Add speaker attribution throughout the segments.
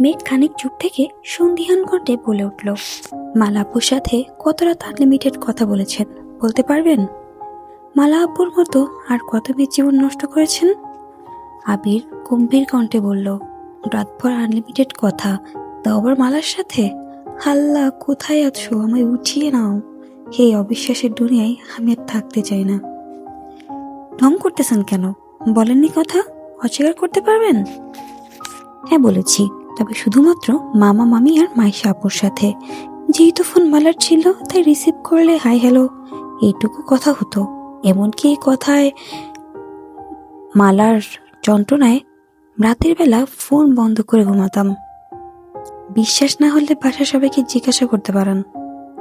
Speaker 1: মেঘ খানিক চুপ থেকে সন্ধিহান কণ্ঠে বলে উঠল, মালা আপুর সাথে কত রাত আনলিমিটেড কথা বলেছেন, বলতে পারবেন? মালা আপুর মতো আর কত মেয়ের জীবন নষ্ট করেছেন? আবির গম্ভীর কণ্ঠে বলল, রাতভর আনলিমিটেড কথা, তাও আবার মালার সাথে? হাল্লা, কোথায় আছো? আমায় উঠিয়ে নাও। হে অবিশ্বাসের দুনিয়ায় আমি আর থাকতে চাই না। ঢং করতেছেন কেন? বলেননি কথা? অস্বীকার করতে পারবেন? হ্যাঁ বলেছি। তবে শুধুমাত্র মামা, মামি আর মাইশা আপুর সাথে। যেহেতু ফোন মালার ছিল, তাই রিসিভ করলে হাই হ্যালো এইটুকু কথা হতো। এমনকি এই কথায় মালার যন্ত্রণায় রাতের বেলা ফোন বন্ধ করে ঘুমাতাম। বিশ্বাস না হলে বাসা সবাইকে জিজ্ঞাসা করতে পারেন।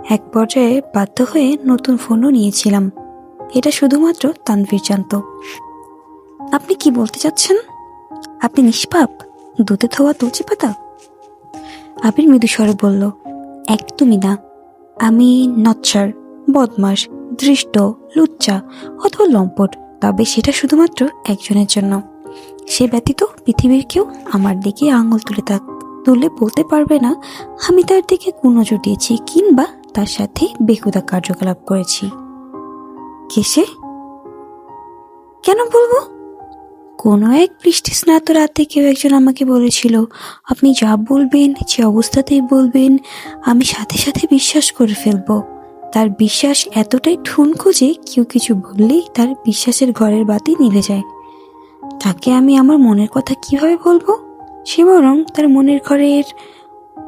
Speaker 1: এক পর্যায়ে বাধ্য হয়ে নতুন ফোনও নিয়েছিলাম। এটা শুধুমাত্র তানভীর জানত। আপনি কি বলতে চাচ্ছেন? আপনি নিষ্পাপ? দুধে ধোয়া তুলসী পাতা? আবির মৃদু স্বরে বলল, একদমই না। আমি নচ্ছার বদমাস দৃষ্ট লুচ্চা অথবা লম্পট, তবে সেটা শুধুমাত্র একজনের জন্য। সে ব্যতীত পৃথিবীর কেউ আমার দিকে আঙুল তুলে থাক তুলে বলতে পারবে না, আমি তার দিকে কুনজর দিয়েছি কিংবা তার সাথে বেহুদা কার্যকলাপ করেছি। কেসে কেন বলব? কোনো এক বৃষ্টি স্নাত রাতে কেউ একজন আমাকে বলেছিল, আপনি যা বলবেন, যে অবস্থাতেই বলবেন, আমি সাথে সাথে বিশ্বাস করে ফেলব। তার বিশ্বাস এতটাই ঠুনকো যে কেউ কিছু বললেই তার বিশ্বাসের ঘরের বাতি নিভে যায়। তাকে আমি আমার মনের কথা কীভাবে বলব? সে বরং তার মনের ঘরের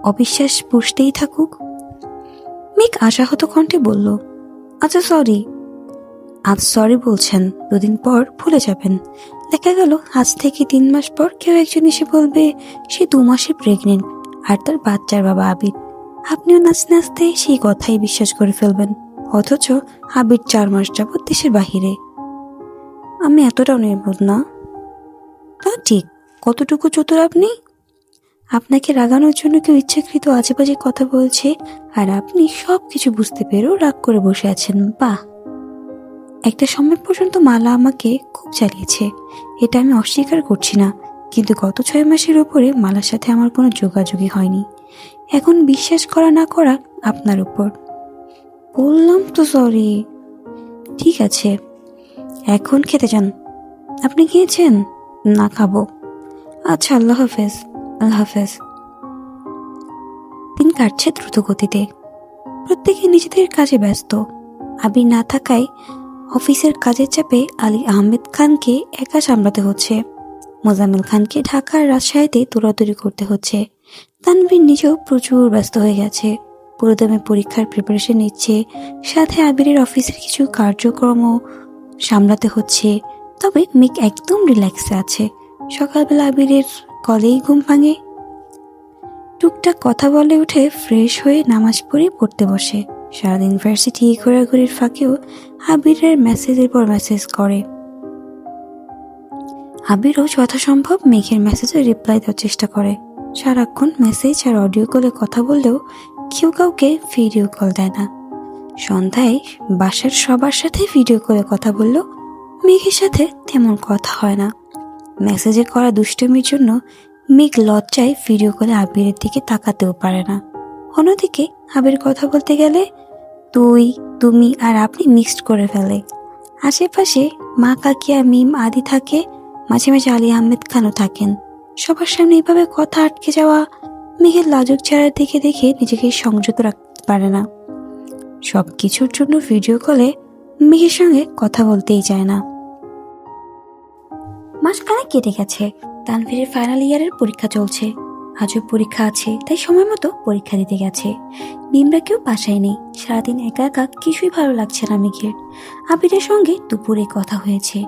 Speaker 1: অবিশ্বাস পুষতেই থাকুক। মিক আশাহত কণ্ঠে বলল আচ্ছা সরি আজ সরি বলছেন, দুদিন পর ভুলে যাবেন। দেখা গেল আজ থেকে তিন মাস পর কেউ একজন এসে বলবে, সে দু মাসে প্রেগনেন্ট আর তার বাচ্চার বাবা আবির। আপনিও নাচতে নাচতে সেই কথাই বিশ্বাস করে ফেলবেন, অথচ আবির চার মাস যাবৎ দেশের বাহিরে। আমি এতটাও নির্বোধ না। তা ঠিক, কতটুকু চতুর আপনি? আপনাকে রাগানোর জন্য কেউ ইচ্ছাকৃত আজেবাজে কথা বলছে আর আপনি সব কিছু বুঝতে পেরেও রাগ করে বসে আছেন, বাহ! একটা সময় পর্যন্ত মালা আমাকে খুব চালিয়েছে। এটা আমি অস্বীকার করছি না, কিন্তু গত ছয় মাসের উপরে মালার সাথে আমার কোনো যোগাযোগই হয়নি। এখন বিশ্বাস করা না করা আপনার উপর। বললাম তো সরি ঠিক আছে। এখন খেতে যান। আপনি খেয়েছেন না খাব। আচ্ছা আল্লাহ হাফেজ আল্লাহ হাফেজ। দিন কাটছে দ্রুত গতিতে। প্রত্যেকে নিজেদের কাজে ব্যস্ত। আবির না থাকায় অফিসের কাজের চাপে আলী আহমেদ খানকে একা সামলাতে হচ্ছে। মোজাম্মেল খানকে ঢাকার রাজশাহীতে দৌড়াদৌড়ি করতে হচ্ছে। তানভীর নিজেও প্রচুর ব্যস্ত হয়ে গেছে। পুরোদমে পরীক্ষার প্রিপারেশন নিচ্ছে, সাথে আবিরের অফিসের কিছু কার্যক্রম সামলাতে হচ্ছে। তবে মিক একদম রিল্যাক্সে আছে। সকালবেলা আবিরের কলেই ঘুম ভাঙে। টুকটাক কথা বলে উঠে ফ্রেশ হয়ে নামাজ পড়ে পড়তে বসে। সারাদিন ইউনিভার্সিটি ঘোরাঘুরির ফাঁকেও আবিরের মেসেজের পর মেসেজ করে। আবিরও যথাসম্ভব মেঘের মেসেজে রিপ্লাই দেওয়ার চেষ্টা করে। সারাক্ষণ মেসেজ আর অডিও কলে কথা বললেও কেউ কাউকে ভিডিও কল দেয় না। সন্ধ্যায় বাসার সবার সাথে ভিডিও কলে কথা বললেও মেঘের সাথে তেমন কথা হয় না। মেসেজে করা দুষ্টমির জন্য মেঘ লজ্জায় ভিডিও কলে আবিরের দিকে তাকাতেও পারে না। অন্যদিকে আবির কথা বলতে গেলে তুই, তুমি আর আপনি মিক্সড করে ফেলে। আশেপাশে মা কাকিয়া মিম আদি থাকে, মাঝে মাঝে আলী আহমেদ খানও থাকেন। সবার সামনে এইভাবে কথা আটকে যাওয়া মেঘের লাজুক চেহারা দেখে দেখে নিজেকে সংযত রাখতে পারে না। সব কিছুর জন্য ভিডিও কলে মেঘের সঙ্গে কথা বলতেই চায় না। মাসখানেক কেটে গেছে। তানভীরের ফাইনাল ইয়ারের পরীক্ষা চলছে। আজও পরীক্ষা আছে, তাই সময় মতো পরীক্ষা দিতে গেছে। নিমরা কেউ বাসায় নেই। সারাদিন একা একা কিছুই ভালো লাগছে না মেঘের। আবিরের সঙ্গে দুপুরে কথা হয়েছে।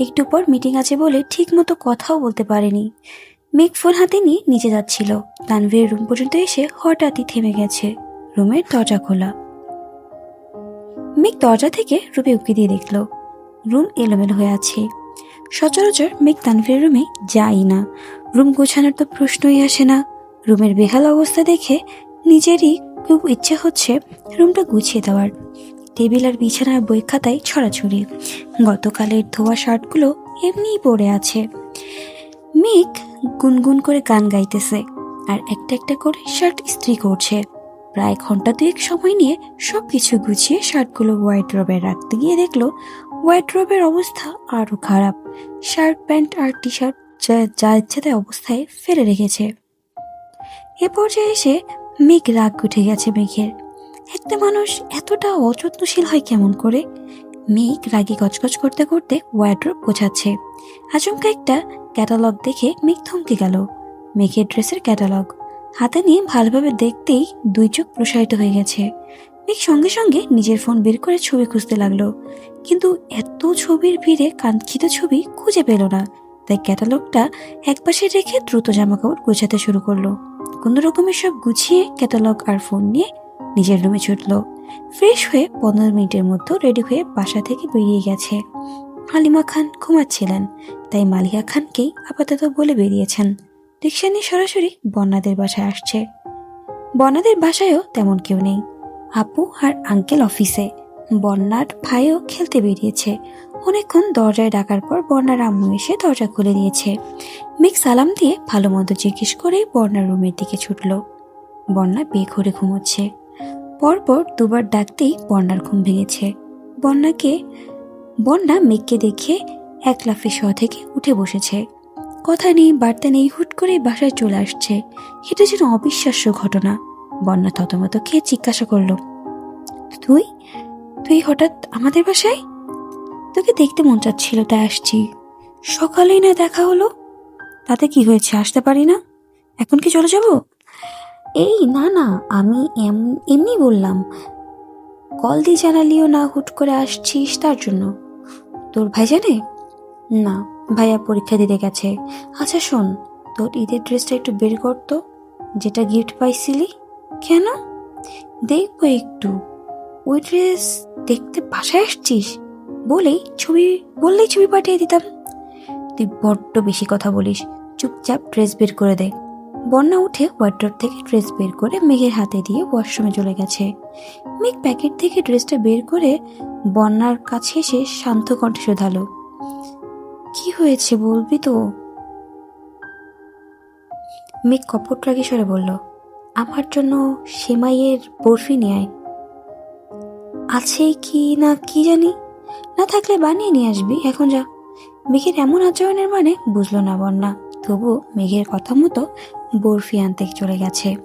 Speaker 1: একটু পর মিটিং আছে বলে ঠিক মতো কথাও বলতে পারেনি। মেঘ ফোন হাতে নিয়ে নিচে যাচ্ছিল। তানভীরের রুম পর্যন্ত এসে হঠাৎই থেমে গেছে। রুমের দরজা খোলা। মেঘ দরজা থেকে রুমে উকি দিয়ে দেখল। রুম এলোমেলো হয়ে আছে। সচরাচর মেঘ তানভীরের রুমে যাই না। রুম গোছানোর তো প্রশ্নই আসে না। রুমের বেহাল অবস্থা দেখে নিজেরই খুব ইচ্ছে হচ্ছে রুমটা গুছিয়ে দেওয়ার। টেবিল আর বিছানার বই খাতায় ছড়াছড়ি। গতকালের ধোয়া শার্টগুলো এমনিই পড়ে আছে। মেঘ গুনগুন করে গান গাইতেছে আর একটা একটা করে শার্ট ইস্ত্রি করছে। প্রায় ঘণ্টা দুয়েক সময় নিয়ে সব কিছু গুছিয়ে শার্টগুলো হোয়াইট রবে রাখতে গিয়ে দেখল হোয়াইট রবের অবস্থা আরও খারাপ। শার্ট, প্যান্ট আর টি শার্ট যা যা ইচ্ছে তাই অবস্থায় ফেলে রেখেছে। এ পর্যায়ে এসে মেঘ রাগ উঠে গেছে মেঘের। একটা মানুষ এতটা অযত্নশীল হয় কেমন করে? মেঘ রাগে গজগজ করতে করতে ওয়ার্ড্রোব গোছাচ্ছে। আচমকা একটা ক্যাটালগ দেখে মেঘ থমকে গেল। মেঘের ড্রেসের ক্যাটালগ হাতে নিয়ে ভালোভাবে দেখতেই দুই চোখ প্রসারিত হয়ে গেছে। মেঘ সঙ্গে সঙ্গে নিজের ফোন বের করে ছবি খুঁজতে লাগল। কিন্তু এত ছবির ভিড়ে কাঙ্ক্ষিত ছবি খুঁজে পেল না। তাই ক্যাটালগটা একপাশে রেখে দ্রুত জামাকাপড় গোছাতে শুরু করল। কোনো রকমের সব গুছিয়ে ক্যাটালগ আর ফোন নিয়ে নিজের রুমে ছুটলো। ফ্রেশ হয়ে পনেরো মিনিটের মধ্যে রেডি হয়ে বাসা থেকে বেরিয়ে গেছে। হালিমা খান ঘুমাচ্ছিলেন, তাই মালিকা খানকেই আপাতত বলে বেরিয়েছেন। রিক্সা নিয়ে সরাসরি বন্যাদের বাসায় আসছে। বন্যাদের বাসায়ও তেমন কেউ নেই। আপু আর আঙ্কেল অফিসে। বন্যার ভাইও খেলতে বেরিয়েছে। অনেকক্ষণ দরজায় ডাকার পর বন্যার আম্মু এসে দরজা খুলে দিয়েছে। মেঘ সালাম দিয়ে ভালো মন্দ জিজ্ঞেস করেই বন্যার রুমের দিকে ছুটল। বন্যা বেঘরে ঘুমোচ্ছে। পরপর দুবার ডাকতেই বন্যার ঘুম ভেঙেছে। বন্যাকে বন্যা মেঘকে দেখে এক লাফে শ থেকে উঠে বসেছে। কথা নেই, বার্তা নেই, হুট করে বাসায় চলে আসছে। এটা যেন অবিশ্বাস্য ঘটনা। বন্যা থতমত খেয়ে জিজ্ঞাসা করল, তুই? তুই হঠাৎ আমাদের বাসায়? তোকে দেখতে মন চাচ্ছিল, তাই আসছি। সকালেই না দেখা হলো? তাতে কি হয়েছে, আসতে পারি না? এখন কি চলে যাব? এই, না না, আমি এম- এমনি বললাম। কল দিয়ে জানালিও না, হুট করে আসছিস, তার জন্য। তোর ভাই জানে? না, ভাইয়া পরীক্ষা দিতে গেছে। আচ্ছা শোন, তোর ঈদের ড্রেসটা একটু বের করতো যেটা গিফট পাইছিলি। কেন? দেখব একটু। ওই ড্রেস দেখতে বাসায় আসছিস? বলেই ছবি, বললেই ছবি পাঠিয়ে দিতাম। তুই বড্ড বেশি কথা বলিস। চুপচাপ ড্রেস বের করে দে। বন্যা উঠে ওয়ার্ড্রপ থেকে ড্রেস বের করে মেঘের হাতে দিয়ে ওয়াশরুমে চলে গেছে। মেঘ প্যাকেট থেকে ড্রেসটা বের করে বন্যার কাছে এসে শান্ত কণ্ঠে শোধালো। কি হয়েছে বলবি তো? মেঘ কপট রাগে সরে বলল, আমার জন্য সেমাইয়ের বরফি নিয়ে আছে কি না কি জানি? না থাকলে বানিয়ে নিয়ে আসবি, এখন যা। মেঘের এমন আচরণের মানে বুঝলো না বন্যা, তবু মেঘের কথা মতো বরফি আনতে চলে গেছে।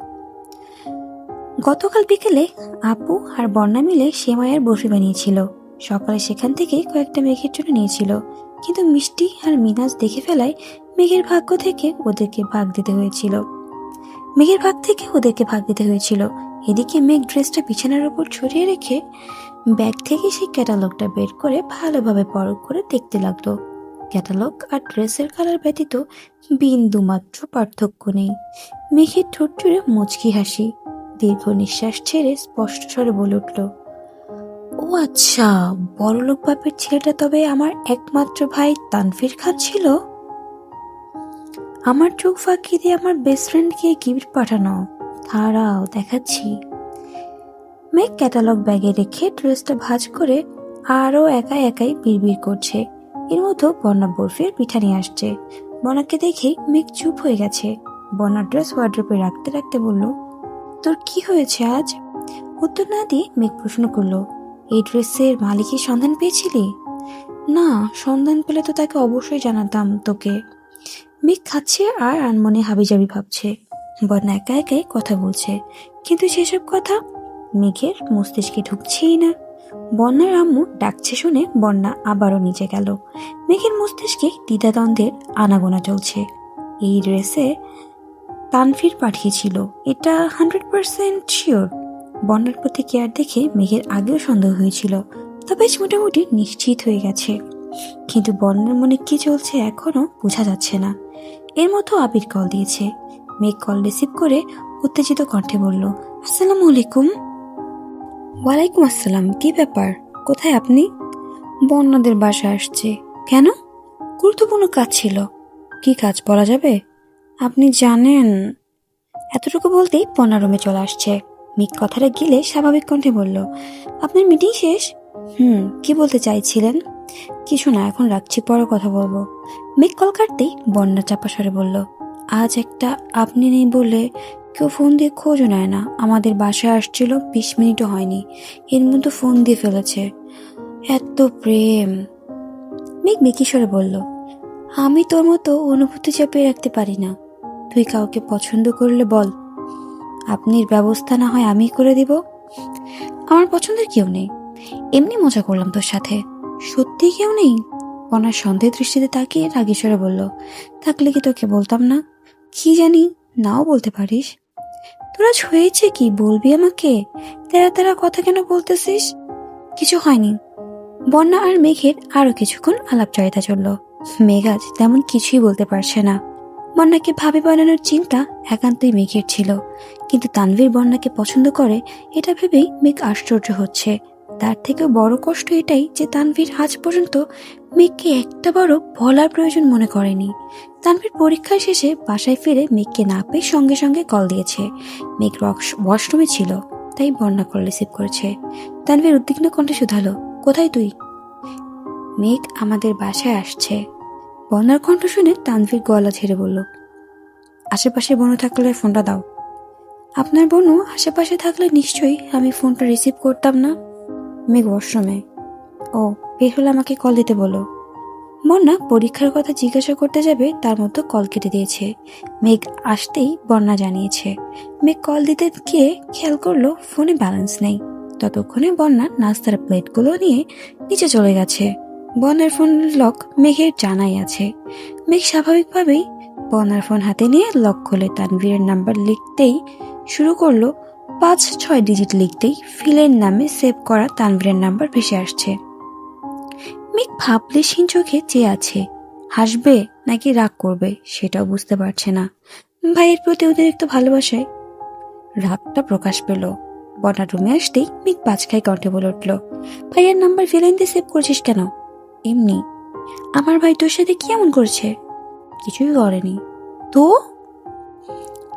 Speaker 1: গতকাল বিকেলে আপু আর বন্যা মিলে সেমাইয়ের বরফি বানিয়েছিল। সকালে সেখান থেকে কয়েকটা মেঘের জন্য নিয়েছিল। কিন্তু মিষ্টি আর মিনাজ দেখে ফেলায় মেঘের ভাগ্য থেকে ওদেরকে ভাগ দিতে হয়েছিল। মেঘের ভাগ থেকে ওদেরকে ভাগ দিতে হয়েছিল। এদিকে মেঘ ড্রেসটা বিছানার উপর ছড়িয়ে রেখে ব্যাগ থেকে সেই ক্যাটালগটা বের করে ভালোভাবে পরখ করে দেখতে লাগল। ক্যাটালগ আর ড্রেসের কালার ব্যতীত বিন্দু মাত্র পার্থক্য নেই। মেঘের ঠোঁট জুড়ে মুচকি হাসি, দীর্ঘ নিঃশ্বাস ছেড়ে স্পষ্ট স্বরে বলে উঠল, ও আচ্ছা বড়লোক বাপের ছেলেটা তবে আমার একমাত্র ভাই তানফির খান ছিল? আমার চোখ ফাঁকি দিয়ে আমার বেস্ট ফ্রেন্ডকে গিফট পাঠানো। দাঁড়াও, দেখাচ্ছি। মেঘ ক্যাটালগ ব্যাগে রেখে ড্রেসটা ভাঁজ করে আরও একাই একাই বিড়বিড় করছে। এর মধ্যে বন্যা বরফির পিঠা নিয়ে আসছে। বনাকে দেখেই মেঘ চুপ হয়ে গেছে। বন্যার ড্রেস ওয়ার্ড্রোপে রাখতে রাখতে বলল, তোর কি হয়েছে আজ? উত্তর না দিয়ে মেঘ প্রশ্ন করল, এই ড্রেসের মালিকের সন্ধান পেয়েছিলি? না, সন্ধান পেলে তো তাকে অবশ্যই জানাতাম তোকে। মেঘ খাচ্ছে আর আনমনে হাবিজাবি ভাবছে। বন্যা একা একাই কথা বলছে। কিন্তু সেসব কথা মেঘের মস্তিষ্কে ঢুকছেই না। বন্যার আম্মু ডাকছে শুনে বন্যা আবারও নিচে গেল। মেঘের মস্তিষ্কে দ্বিধাদ্বন্দ্বের আনাগোনা চলছে। এই ড্রেসে তানফির পাঠিয়েছিল। এটা হান্ড্রেড পার্সেন্ট শিওর। বন্যার প্রতি কেয়ার দেখে মেঘের আগেও সন্দেহ হয়েছিল তবে মোটামুটি নিশ্চিত হয়ে গেছে। কিন্তু বন্যার মনে কি চলছে এখনও বোঝা যাচ্ছে না। এর মতো আবির কল দিয়েছে। মেঘ কল রিসিভ করে উত্তেজিত কণ্ঠে বলল, আসসালামু আলাইকুম। ওয়ালাইকুম আসসালাম, কি ব্যাপার? কোথায় আপনি? বন্যাদের বাসায় আসছে। কেন? গুরুত্বপূর্ণ কাজ ছিল। কি কাজ বলা যাবে? আপনি জানেন, এতটুকু বলতেই বন্যা রুমে চলে আসছে। মিক কথাটা গিলে স্বাভাবিক কণ্ঠে বলল, আপনার মিটিং শেষ? হুম, কি বলতে চাইছিলেন? কিছু না, এখন রাখছি, পরে কথা বলব। মেঘ কল কাটতেই বন্যা চাপা স্বরে বলল আজ একটা আপনি নেই বলে কেউ ফোন দিয়ে খোঁজও নেয় না। আমাদের বাসায় আসছিল, বিশ মিনিটও হয়নি। এর মধ্যে ফোন দিয়ে ফেলেছে। এত প্রেম। মেঘ মেকিস্বরে বলল, আমি তোর মতো অনুভূতি চাপিয়ে রাখতে পারি না। তুই কাউকে পছন্দ করলে বল। আপনির ব্যবস্থা না হয় আমি করে দিব। আমার পছন্দের কেউ নেই। এমনি মজা করলাম তোর সাথে। সত্যি কেউ নেই? বনার সন্দেহ দৃষ্টিতে তাকিয়ে রাগেশ্বরে বলল, থাকলে কি তোকে বলতাম না? কি জানি নাও বলতে পারিস? তোরা হয়েছে কি? বলবি আমাকে? তেরা তেরা কথা কেন বলতেছিস? কিছু হয়নি। বন্যা আর মেঘের আরও কিছুক্ষণ আলাপচারিতা চলল। মেঘ আজ তেমন কিছুই বলতে পারছে না। বন্যাকে ভাবে বানানোর চিন্তা একান্তই মেঘের ছিল। কিন্তু তানভীর বন্যাকে পছন্দ করে, এটা ভেবেই মেঘ আশ্চর্য হচ্ছে। তার থেকে বড় কষ্ট এটাই যে তানভীর আজ পর্যন্ত মেঘকে একটা বড় বলার প্রয়োজন মনে করেনি। তানভীর পরীক্ষা শেষে বাসায় ফিরে মেঘকে না পেয়ে সঙ্গে সঙ্গে কল দিয়েছে। মেঘ ওয়াশরুমে ছিল, তাই বন্যা কল রিসিভ করেছে। তানভীর উদ্বিগ্ন কণ্ঠে শুধালো, কোথায় তুই? মেঘ আমাদের বাসায় আসছে। বন্যার কণ্ঠ শুনে তানভীর গলা ছেড়ে বলল, আশেপাশে বনু থাকলে ফোনটা দাও। আপনার বোনও আশেপাশে থাকলে নিশ্চয়ই আমি ফোনটা রিসিভ করতাম না। মেঘ ওয়াশরুমে ও, বের হলে আমাকে কল দিতে বলো। বন্যা পরীক্ষার কথা জিজ্ঞাসা করতে যাবে, তার মতো কল কেটে দিয়েছে। মেঘ আসতেই বন্যা জানিয়েছে। মেঘ কল দিতে গিয়ে খেয়াল করল ফোনে ব্যালেন্স নেই। ততক্ষণে বন্যা নাস্তার প্লেটগুলো নিয়ে নিচে চলে গেছে। বন্যার ফোন লক মেঘের জানাই আছে। মেঘ স্বাভাবিকভাবেই বন্যার ফোন হাতে নিয়ে লক খুলে তানভীরের নাম্বার লিখতেই শুরু করল পাঁচ ছয় ডিজিট লিখতেই ফিলের নামে সেভ করা তানভীরের নাম্বার ভেসে আসছে। মেঘ ভাবলেশহীন চোখে চেয়ে আছে? হাসবে নাকি রাগ করবে? সেটাও বুঝতে পারছে না। ভাইয়ের প্রতি অতিরিক্ত ভালোবাসায় রাগটা প্রকাশ পেল। বনা রুমে আসতেই মেঘ পাঁচখাই কণ্ঠে বলে উঠল, ভাইয়ের নাম্বার ফিলেন দিয়ে সেভ করছিস কেন? এমনি। আমার ভাই তোর সাথে কি এমন করছে? কিছুই করেনি তো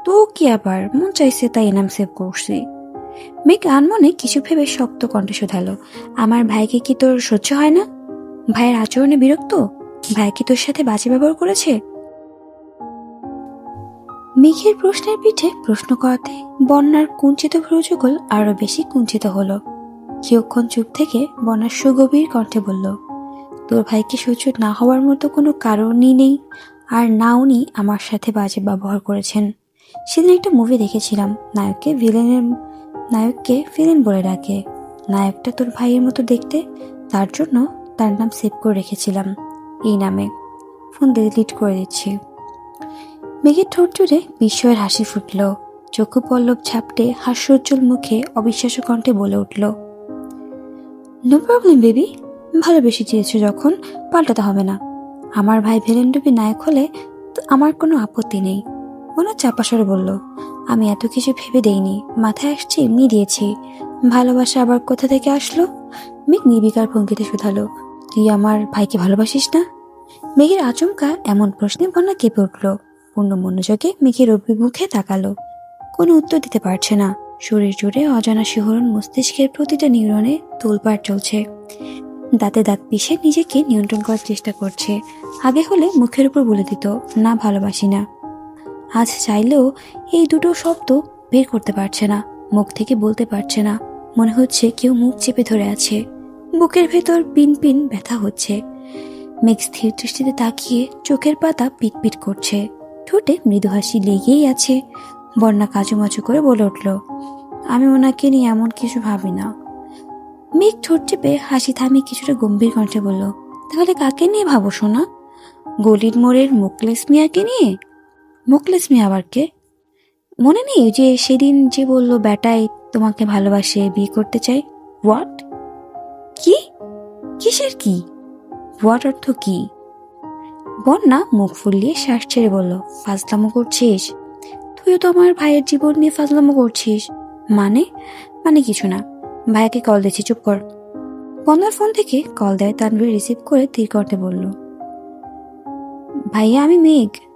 Speaker 1: তো কি আবার? মন চাইছে তাই এনাম সেভ করছি। মেঘ আনমনে কিছু ভেবে শক্ত কণ্ঠে শোধালো। আমার ভাইকে কি তোর সহ্য হয় না? ভাইয়ের আচরণে বিরক্ত? ভাই কি তোর সাথে বাজে ব্যবহার করেছে? মেঘের প্রশ্নের পিঠে প্রশ্ন করাতে বন্যার কুঞ্চিত ভ্রুযুগল আরও বেশি কুঞ্চিত হলো। কিয়ক্ষণ চুপ থেকে বন্যার সুগভীর কণ্ঠে বলল, তোর ভাইকে সহ্য না হওয়ার মতো কোনো কারণই নেই। আর না উনি আমার সাথে বাজে ব্যবহার করেছেন। সেদিন একটা মুভি দেখেছিলাম। নায়ককে ভিলেনের নায়ককে ভিলেন বলে ডাকে। নায়কটা তোর ভাইয়ের মতো দেখতে, তার জন্য তার নাম সেভ করে রেখেছিলাম। এই নামে ফোন ডিলিট করে দিচ্ছি। মেঘের ঠোঁট জুড়ে বিস্ময়ের হাসি ফুটল। চক্ষু পল্লব ঝাপটে হাস্যোজ্জ্বল মুখে অবিশ্বাস্য কণ্ঠে বলে উঠল নো প্রবলেম বেবি ভালোবেসে চেয়েছো যখন, পাল্টাতে হবে না। আমার ভাই ভেলেন্ডুবি নায়ক হলে তো আমার কোনো আপত্তি নেই। মনে চাপাসরে বলল, আমি এত কিছু ভেবে দেইনি। মাথায় আসছে, এমনি দিয়েছি। ভালোবাসা আবার কোথা থেকে আসলো? মেঘ নির্বিকার ভঙ্গিতে শুধালো, তুই আমার ভাইকে ভালোবাসিস না? মেঘের আচমকা এমন প্রশ্নে বন্যা কেঁপে উঠল। পূর্ণ মনোযোগে মেঘের অভিমুখে তাকালো। কোনো উত্তর দিতে পারছে না। শরীর জুড়ে অজানা শিহরণ মস্তিষ্কের প্রতিটা নিউরনে তোলপাড় চলছে। দাঁতে দাঁত পিষে নিজেকে নিয়ন্ত্রণ করার চেষ্টা করছে। আগে হলে মুখের উপর বলে দিত, না ভালোবাসি না। আজ চাইলেও এই দুটো শব্দ বের করতে পারছে না, মুখ থেকে বলতে পারছে না। মনে হচ্ছে কেউ মুখ চেপে ধরে আছে। বুকের ভেতর পিন পিন ব্যথা হচ্ছে। মেঘ স্থির দৃষ্টিতে তাকিয়ে চোখের পাতা পিটপিট করছে। ঠোঁটে মৃদু হাসি লেগেই আছে। বন্যা কাজুমাচু করে বলে উঠল, আমি ওনাকে নিয়ে এমন কিছু ভাবি না। মেঘ ঠোঁট চেপে হাসি থামিয়ে কিছুটা গম্ভীর কণ্ঠে বলল, তাহলে কাকে নিয়ে ভাবো শোনা গলির মোড়ের মুকলেস মিয়াকে নিয়ে? মুকলেস মিয়া আবার কে? মনে নেই যে সেদিন যে বলল, বেটাই তোমাকে ভালোবাসে, বিয়ে করতে চাই হোয়াট কি? কিসের কি? হোয়াট অর্থ কি? বন্যা মুখ ফুলিয়ে শ্বাস ছেড়ে বলল, ফাজলামো করছিস? তুইও তো আমার ভাইয়ের জীবন নিয়ে ফাজলামো করছিস। মানে? মানে কিছু না। ভাইয়াকে কল দিচ্ছি, চুপ কর। বন্যার ফোন থেকে কল দেয় তানভীর রিসিভ করে তীর করতে বলল, ভাইয়া, আমি মেঘ।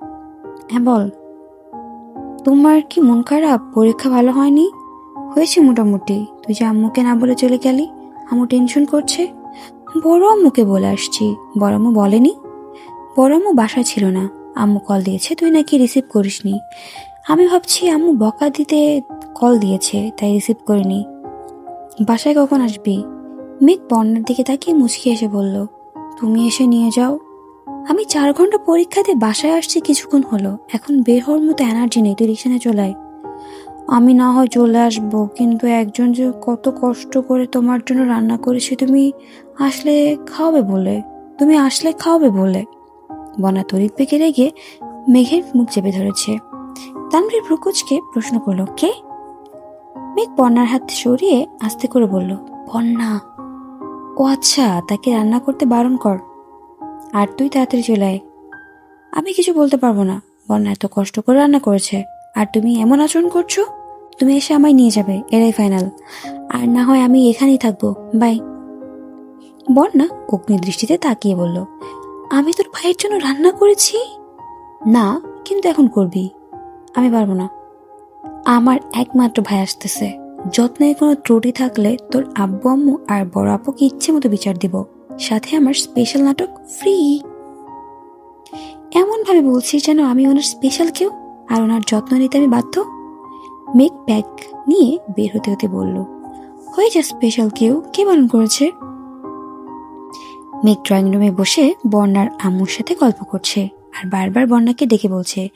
Speaker 1: হ্যাঁ বল। তোমার কি মন খারাপ? পরীক্ষা ভালো হয়নি? হয়েছে মোটামুটি। তুই যে আম্মুকে না বলে চলে গেলি, আম্মু টেনশন করছে। বড় আম্মুকে বলে আসছি। বড় আম্মু বলেনি। বড় আম্মু বাসা ছিল না। আম্মু কল দিয়েছে, তুই নাকি রিসিভ করিসনি। আমি ভাবছি আম্মু বকা দিতে কল দিয়েছে, তাই রিসিভ করিনি। বাসায় কখন আসবি? মেঘ বন্যার দিকে তাকিয়ে মুচকি এসে বলল, তুমি এসে নিয়ে যাও। আমি চার ঘণ্টা পরীক্ষাতে বাসায় আসছি, কিছুক্ষণ হলো। এখন বের হওয়ার মতো এনার্জি নেই তুই রিক্সানে চলে আমি না হয় চলে আসব, কিন্তু একজন যে কত কষ্ট করে তোমার জন্য রান্না করেছে, তুমি আসলে খাওয়াবে বলে? তুমি আসলে খাওয়াবে বলে? বনা তরিত পেকে রেগে মেঘের মুখ চেপে ধরেছে। তানভীর প্রকুচকে প্রশ্ন করল, কে? মেঘ বন্যার হাত সরিয়ে আস্তে করে বলল, বন্যা। ও আচ্ছা তাকে রান্না করতে বারণ কর। আর তুই তাড়াতাড়ি চলে আয়। আমি কিছু বলতে পারব না। বন্যা এত কষ্ট করে রান্না করেছে। আর তুমি এমন আচরণ করছ? তুমি এসে আমায় নিয়ে যাবে। এরাই ফাইনাল আর না হয় আমি এখানেই থাকব। বাই বন্যা অগ্নি দৃষ্টিতে তাকিয়ে বলল, আমি তোর ভাইয়ের জন্য রান্না করেছি? না, কিন্তু এখন করবি। আমি পারব না। আমার একমাত্র ভাই আসতেছে। যত্নে কোনো ত্রুটি থাকলে তোর আব্বু, আম্মু আর বড় আপুকে ইচ্ছে মতো বিচার দিব। সাথে আমার স্পেশাল নাটক ফ্রি এমন ভাবে বলছিস যেন আমি ওনার স্পেশাল কেউ আর ওনার যত্ন নিতে আমি বাধ্য। মেক ব্যাগ নিয়ে বের হতে হতে বলল, হয়ে যা স্পেশাল কেউ, কে বারণ করেছে? মেঘ ড্রয়িং রুমে বসে বন্যার আম্মুর সাথে গল্প করছে আর বারবার বন্যাকে ডেকে বলছে,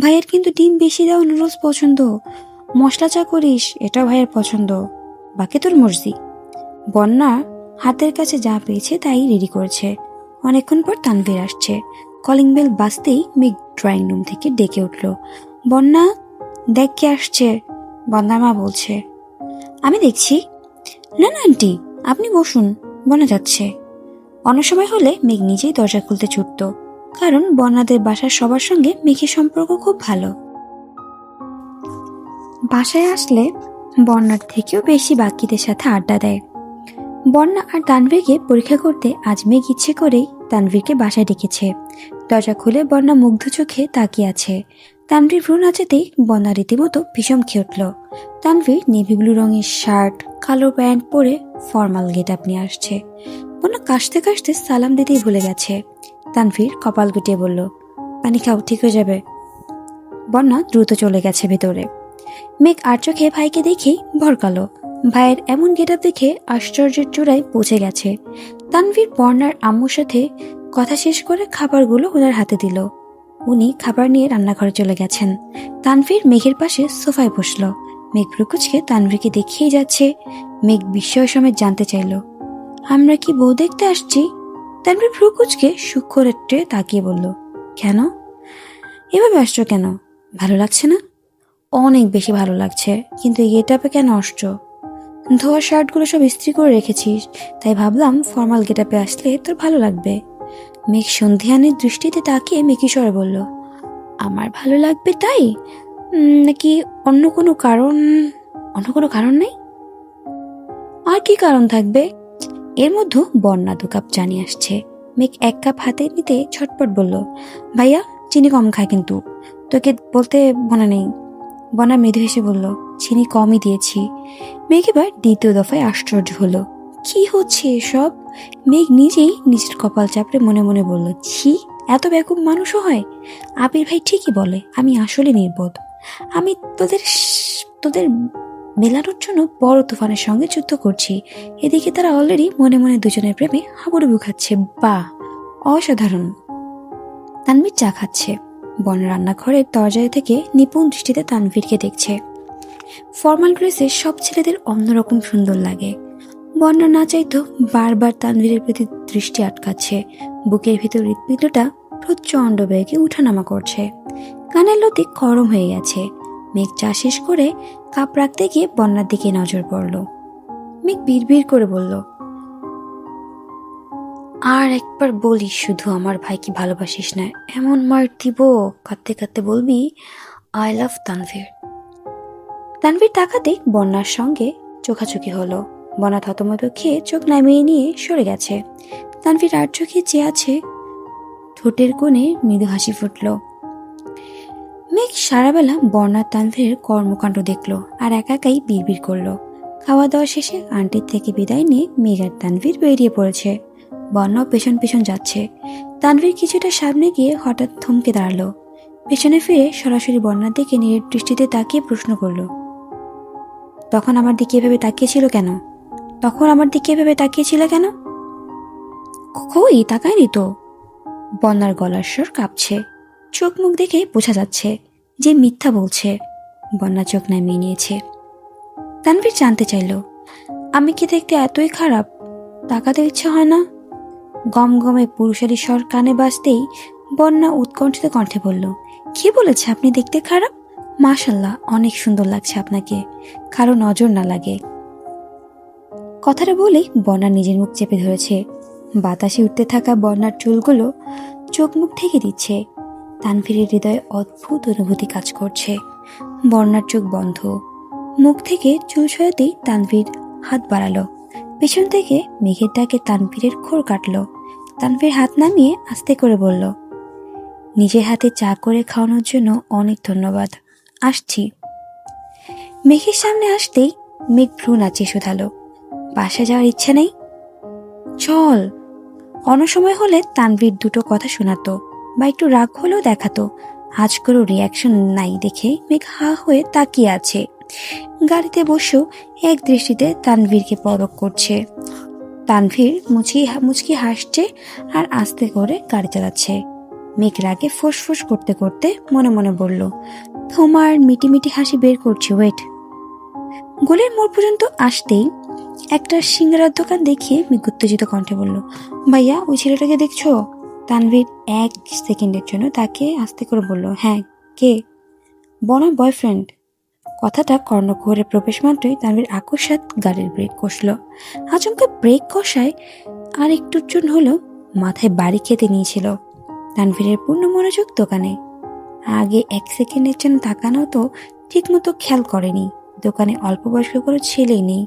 Speaker 1: ভাইয়ের কিন্তু ডিম বেশি দেওয়া নুডলস পছন্দ। মশলা চা করিস এটা ভাইয়ের পছন্দ। বাকি তোর মর্জি। বন্যা হাতের কাছে যা পেয়েছে তাই রেডি করেছে। অনেকক্ষণ পর তানভীর আসছে। কলিং বেল বাজতেই মেঘ ড্রয়িং রুম থেকে ডেকে উঠল। বন্যা, দেখ কে আসছে বন্যার মা বলছে। আমি দেখছি। না না, আন্টি, আপনি বসুন বনা যাচ্ছে। অন্য সময় হলে মেঘ নিজেই দরজা খুলতে ছুটত, কারণ বন্যাদের বাসার সবার সঙ্গে মেঘের সম্পর্ক খুব ভালো। বাসায় আসলে বন্যার থেকেও বেশি বাকিদের সাথে আড্ডা দেয়। বন্যা আর তানভীরকে পরীক্ষা করতে আজ মেঘ ইচ্ছে করেই তানভীরকে বাসায় ডেকেছে। দরজা খুলে বন্যা মুগ্ধ চোখে তাকিয়ে আছে। তানভীর ভ্রু নাচাতেই বন্যা রীতিমতো ভীষণ খেয়ে উঠল। তানভীর নেভি ব্লু রঙের শার্ট, কালো প্যান্ট পরে ফর্মাল গেট আপ নিয়ে আসছে। বন্যা কাশতে কাশতে সালাম দিতেই ভুলে গেছে। তানভীর কপাল গুটিয়ে বলল, পানি খাও, ঠিক হয়ে যাবে। বন্যা দ্রুত চলে গেছে ভেতরে। মেঘ আর চোখে ভাইকে দেখেই ভরকালো। ভাইয়ের এমন গেটআপ দেখে আশ্চর্যের চূড়ায় পৌঁছে গেছে। তানভীর, বর্ণার আম্মুর সাথে কথা শেষ করে খাবারগুলো ওনার হাতে দিল। উনি খাবার নিয়ে রান্নাঘরে চলে গেছেন। তানভীর মেঘের পাশে সোফায় বসল। মেঘ প্রকুচকে তানভীরকে দেখিয়ে যাচ্ছে। মেঘ বিস্ময় সমেত জানতে চাইল, আমরা কি বউ দেখতে আসছি? তানভীর প্রকুচকে সূক্ষ্ম রেটে তাকিয়ে বলল, কেন? এভাবে আসছো কেন? ভালো লাগছে না? অনেক বেশি ভালো লাগছে। কিন্তু এই কেন আসছো? ধোয়া শার্টগুলো সব ইস্ত্রি করে রেখেছিস, তাই ভাবলাম ফর্মাল গেটাপে আসলে তোর ভালো লাগবে। মেঘ সন্ধিয়ানের দৃষ্টিতে তাকিয়ে মেকিস্বরে বলল, আমার ভালো লাগবে তাই? নাকি অন্য কোনো কারণ, অন্য কোনো কারণ নেই? আর কি কারণ থাকবে? এর মধ্যে বন্যা দু কাপ জানিয়ে আসছে। মেঘ এক কাপ হাতে নিতে ছটপট বলল, ভাইয়া, চিনি কম খায় কিন্তু। তোকে বলতে মনে নেই। বনা মৃদু হেসে বলল চিনি কমই দিয়েছি। মেঘ এবার দ্বিতীয় দফায় আশ্চর্য হলো। কি হচ্ছে এসব? মেঘ নিজেই নিজের কপাল চাপড়ে মনে মনে বলল, ছি, এত ব্যাকুব মানুষও হয়? আবির ভাই ঠিকই বলে, আমি আসলে নির্বোধ। আমি তোদের তোদের মেলানোর জন্য বড় তুফানের সঙ্গে যুদ্ধ করছি। এদিকে তারা অলরেডি মনে মনে দুজনের প্রেমে হাবুডুবু খাচ্ছে। বা অসাধারণ! তানবির চা খাচ্ছে। বন রান্নাঘরের দরজায় থেকে নিপুণ দৃষ্টিতে তানভীরকে দেখছে। ফর্মাল ড্রেসে সব ছেলেদের অন্যরকম সুন্দর লাগে। বন্যা না চাইতো বারবার তানভীরের প্রতি দৃষ্টি আটকাচ্ছে। বুকের ভিতর হৃৎপিণ্ডটা প্রচণ্ড বেগে উঠানামা করছে। কানের লতি গরম হয়ে গেছে। মেঘ চা শেষ করে কাপ রাখতে গিয়ে বন্যার দিকে নজর পড়ল। মেঘ বিড়বিড় করে বলল আর একবার বলি শুধু আমার ভাইকে ভালোবাসিস না, এমন মার দিব, কাঁদতে কাঁদতে বলবি আই লাভ তানভীর তানভীর তাকাতে বন্যার সঙ্গে চোখাচোখি হলো। বন্যা থতমত খেয়ে চোখ নামিয়ে নিয়ে সরে গেছে। তানভীর আর চোখে চেয়ে আছে, ঠোঁটের কোণে মৃদু হাসি ফুটল। মেঘ সারাবেলা বর্ণার তানভীরের কর্মকাণ্ড দেখল আর একা একাই বিড়বিড় করল। খাওয়া দাওয়া শেষে আন্টির থেকে বিদায় নিয়ে মেঘ আর তানভীর বেরিয়ে পড়েছে। বন্যাও পেছন পেছন যাচ্ছে। তানভীর কিছুটা সামনে গিয়ে হঠাৎ থমকে দাঁড়াল। পেছনে ফিরে সরাসরি বন্যার দিকে নিরেট দৃষ্টিতে তাকিয়ে প্রশ্ন করল, তখন আমার দিকে এভাবে তাকিয়েছিল কেন? তখন আমার দিকে এভাবে তাকিয়েছিল কেন? কই, তাকায়নি তো? বন্যার গলার স্বর কাঁপছে। চোখ মুখ দেখে বোঝা যাচ্ছে যে মিথ্যা বলছে বন্যা চোখ নামিয়ে নিয়েছে। তানভীর জানতে চাইল, আমি কি দেখতে এতই খারাপ? তাকাতে ইচ্ছে হয় না? গম গমে পুরুষালী স্বর কানে বাজতেই বন্যা উৎকণ্ঠিত কণ্ঠে বলল, কি বলেছে আপনি দেখতে খারাপ? মাশাল্লাহ, অনেক সুন্দর লাগছে আপনাকে। কারও নজর না লাগে। কথাটা বলেই বন্যা নিজের মুখ চেপে ধরেছে। বাতাসে উঠতে থাকা বন্যার চুলগুলো চোখ মুখ ঢেকে দিচ্ছে। তানভীরের হৃদয়ে অদ্ভুত অনুভূতি কাজ করছে। বন্যার চোখ বন্ধ। মুখ থেকে চুল সরাতেই তানভীর হাত বাড়ালো। পেছন থেকে মেঘের ডাকে তানভীরের খোর কাটলো। তানভীর হাত নামিয়ে আস্তে করে বলল, নিজের হাতে চা করে খাওয়ানোর জন্য অনেক ধন্যবাদ। আসছি। মেঘের সামনে আসতেই মেঘ ভ্রু নাচিয়ে শুধালো। বাসা যাওয়ার ইচ্ছে নেই। চল। অনসময় হলে তানভীর দুটো কথা শোনাতো বা একটু রাগ হলেও দেখাতো। আজ কোনো রিয়াকশন নাই দেখে মেঘ হা হয়ে তাকিয়ে আছে। গাড়িতে বসেও এক দৃষ্টিতে তানভীরকে পরক করছে। তানভীর মুচকি মুচকি হাসছে আর আস্তে করে গাড়ি চালাচ্ছে। মেঘ রাগে করতে করতে মনে মনে বলল, তোমার মিটি মিটি হাসি বের করছি, ওয়েট। গোলের মোড় পর্যন্ত আসতেই একটা সিঙ্গারার দোকান দেখিয়ে মেঘ উত্তেজিত কণ্ঠে বলল, ভাইয়া, ওই ছেলেটাকে দেখছ? তানভীর এক সেকেন্ডের জন্য তাকে আস্তে করে বলল হ্যাঁ কে? বনার বয়ফ্রেন্ড কথাটা কর্ণকুহরে প্রবেশ মাত্রই তানভীর আকস্মাত গাড়ির ব্রেক কষল। আচমকা ব্রেক কষায় আর একটুর জন্য হলো মাথায় বাড়ি খেতে নিয়েছিল। তানভীরের পূর্ণ মনোযোগ দোকানে। আগে এক সেকেন্ডের জন্য তাকানো তো ঠিকমতো খেয়াল করেনি। দোকানে অল্প বয়স্ক কোনো ছেলেই নেই।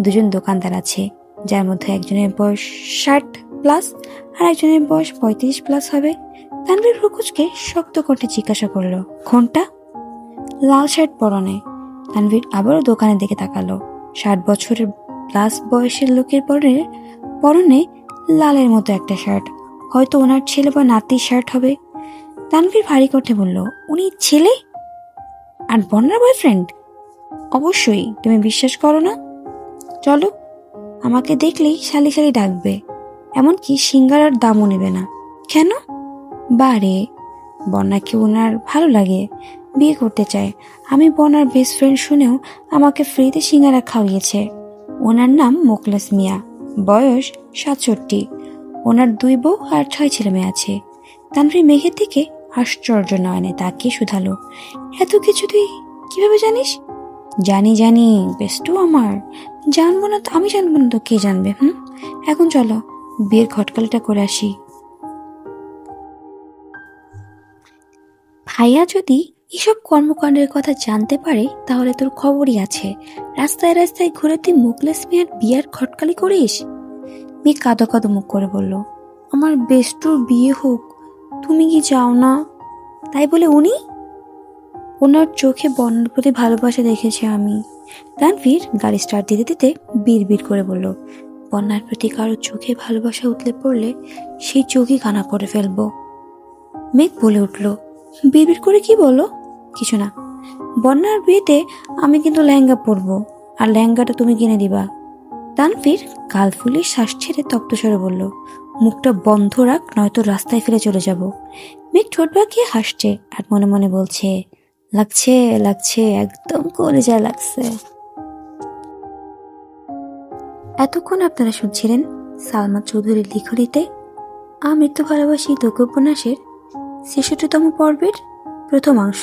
Speaker 1: দুজন দোকানদার আছে, যার মধ্যে একজনের বয়স ষাট প্লাস আর একজনের বয়স পঁয়ত্রিশ প্লাস হবে। তানভীর রুকুজকে শক্ত কণ্ঠে জিজ্ঞাসা করল ঘণ্টা লাল শার্ট পরনে। তানভীর আবারও দোকানের দিকে তাকালো। ষাট বছরের প্লাস বয়সের লোকের পরনে পরনে লালের মতো একটা শার্ট। হয়তো ওনার ছেলে বা নাতির শার্ট হবে। তানভীর ভারী কণ্ঠে বলল, উনি ছেলে? আর বন্যার বয়ফ্রেন্ড? অবশ্যই, তুমি বিশ্বাস করো না? চলো, আমাকে দেখলেই শালি শালি ডাকবে। এমনকি সিঙ্গার আর দামও নেবে না। কেন? বারে, বন্যাকে ওনার ভালো লাগে। বিয়ে করতে চায়। আমি বনার বেস্ট ফ্রেন্ড শুনেও আমাকে ফ্রিতে সিঙ্গারা খাওয়িয়েছে। ওনার নাম মোকলেস মিয়া। বয়স সাতষট্টি। ওনার দুই বউ আর ছয় ছেলে মেয়ে আছে। তানভীর মেঘের দিকে আশ্চর্য নয়নে তাকিয়ে শুধালো। এত কিছু তুই কীভাবে জানিস? জানি জানি বেস্টু আমার। জানব না তো, আমি জানব না তো, কে জানবে, হুম? এখন চলো, বিয়ের খটকালিটা করে আসি। ভাইয়া যদি এসব কর্মকাণ্ডের কথা জানতে পারে, তাহলে তোর খবরই আছে। রাস্তায় রাস্তায় ঘুরে তুই মুকলেস মিয়ার বিয়ার খটকালি করিস? মেয়ে কাদো কাদো মুখ করে বলল, আমার বেস্টুর বিয়ে হোক, তুমি কি চাও না? তাই বলে উনি? ওনার চোখে বন্যার প্রতি ভালোবাসা দেখেছি আমি। তানভীর গাড়ি স্টার্ট দিতে দিতে বিড় করে বলল, বন্যার প্রতি কারও চোখে ভালোবাসা উতলে পড়লে সেই চোখই কানা করে ফেলব। মেঘ বলে উঠল বিড়বিড় করে কি বলো? কিছু না। বন্যার বিয়েতে আমি কিন্তু লেহেঙ্গা পরবো, আর লেহেঙ্গাটা তুমি কিনে দিবা। তানভীর কাল ফুলে শ্বাস ছেড়ে তপ্তস্বরে বলল, মুখটা বন্ধ রাখ, নয়তো রাস্তায় ফেলে চলে যাব। মেঘ ঠোঁট বাঁকিয়ে হাসছে আর মনে মনে বলছে, লাগছে লাগছে, একদম করে যা লাগছে। এতক্ষণ আপনারা শুনছিলেন সালমা চৌধুরীর লিখনিতে আমৃত্যু ভালোবাসি দোক উপন্যাসের ছেষট্টিতম পর্বের প্রথম অংশ।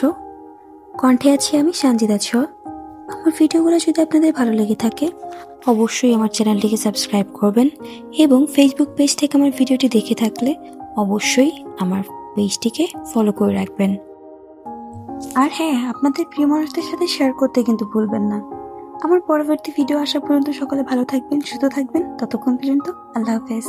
Speaker 1: কণ্ঠে আছি আমি সঞ্জিতা ছ আমার ভিডিওগুলো যদি আপনাদের ভালো লেগে থাকে, অবশ্যই আমার চ্যানেলটিকে সাবস্ক্রাইব করবেন এবং ফেসবুক পেজ থেকে আমার ভিডিওটি দেখে থাকলে অবশ্যই আমার পেজটিকে ফলো করে রাখবেন। আর হ্যাঁ আপনাদের প্রিয় মানুষদের সাথে শেয়ার করতে কিন্তু ভুলবেন না। আমার পরবর্তী ভিডিও আসা পর্যন্ত সকলে ভালো থাকবেন, সুস্থ থাকবেন। ততক্ষণ পর্যন্ত আল্লাহ হাফেজ।